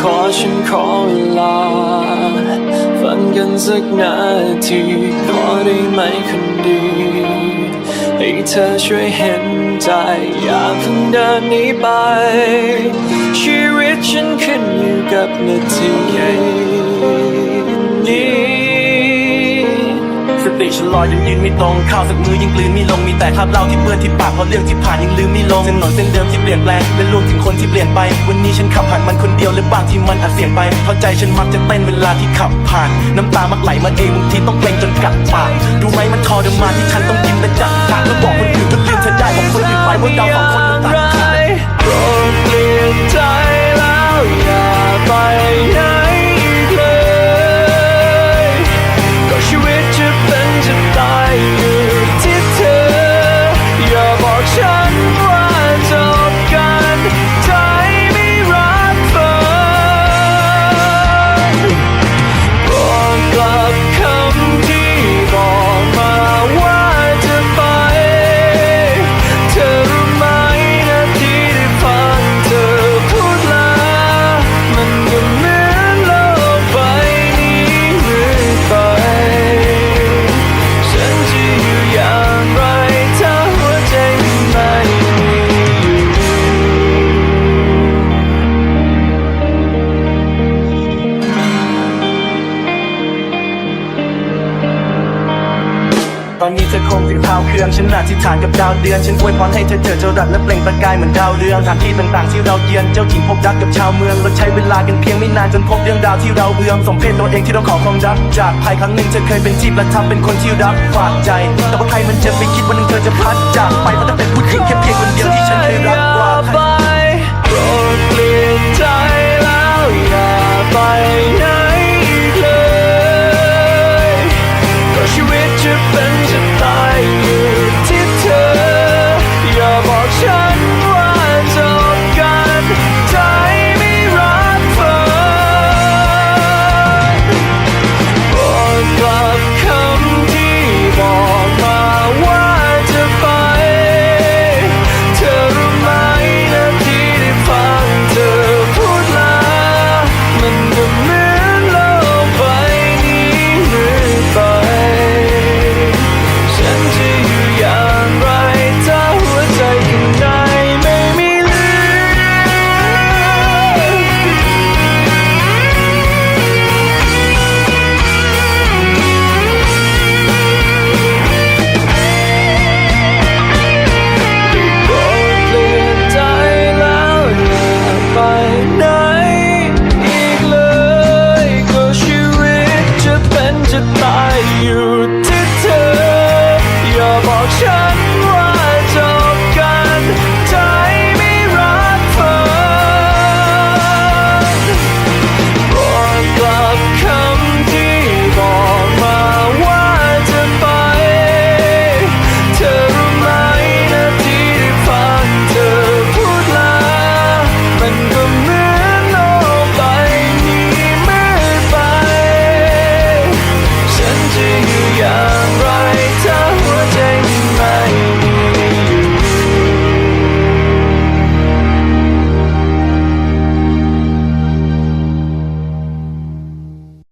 ขอฉันขอเวลา ฝันกันสักนาทีขอได้ไหมคนดีให้เธอช่วยเห็นใจ อย่าเพิ่งเดินนีไป ชีวิตฉันขึ้นอยู่กับนาทีนี้ ติฉันลอยยังยืนไม่ตรงข้าวสักมือยังกลืนไม่ลงมีแต่คราบเล่าที่เปื้อนที่ปากเพราะเรื่องที่ผ่านยังลืมไม่ลงเส้นหนอนเส้นเดิมที่เปลี่ยนแปลงและรวมถึงคนที่เปลี่ยนไป วันนี้ฉันขับผ่านมันคนเดียวหรือบางที่มันอาจเสียงไปเพราะใจฉันมักจะเต้นเวลาที่ขับผ่าน น้ำตามักไหลมาเองบางทีต้องเกรงจนกัดปากดูไหมมันทรมานที่ฉันต้องกินและจัดฉากแล้วบอกคนอื่นว่าลืมเธอได้บอกคนอื่นไปว่าดาว ตอนนี้เธอคงถึงพาวเครื่องฉันนาที่ฐานกับดาวเดือน ฉันอวยพรให้เธอเจอเจ้ารัดและเปล่งประกายเหมือนดาวเรืองสถานที่ต่างๆที่เราเยือนเจ้าถิ่นพบรักกับชาวเมืองเราใช้เวลากันเพียงไม่นานจนพบเรื่องราวที่เราเอือมสมเพศตัวเองที่เราขอความรัก จากภัยครั้งหนึ่งเธอเคยเป็นที่ประทับเป็นคนที่รักฝากใจ แต่ว่าใครมันจะไปคิดว่านึ่งเธอจะพัดจากไปเพราะเธอเป็นผู้หญิงแค่เพียงคนเดียวที่ฉันเคยรักกว่าใครโปรดเปลี่ยนใจแล้วอย่าไปไหนอีกเลยก็ชีวิตจะเป็น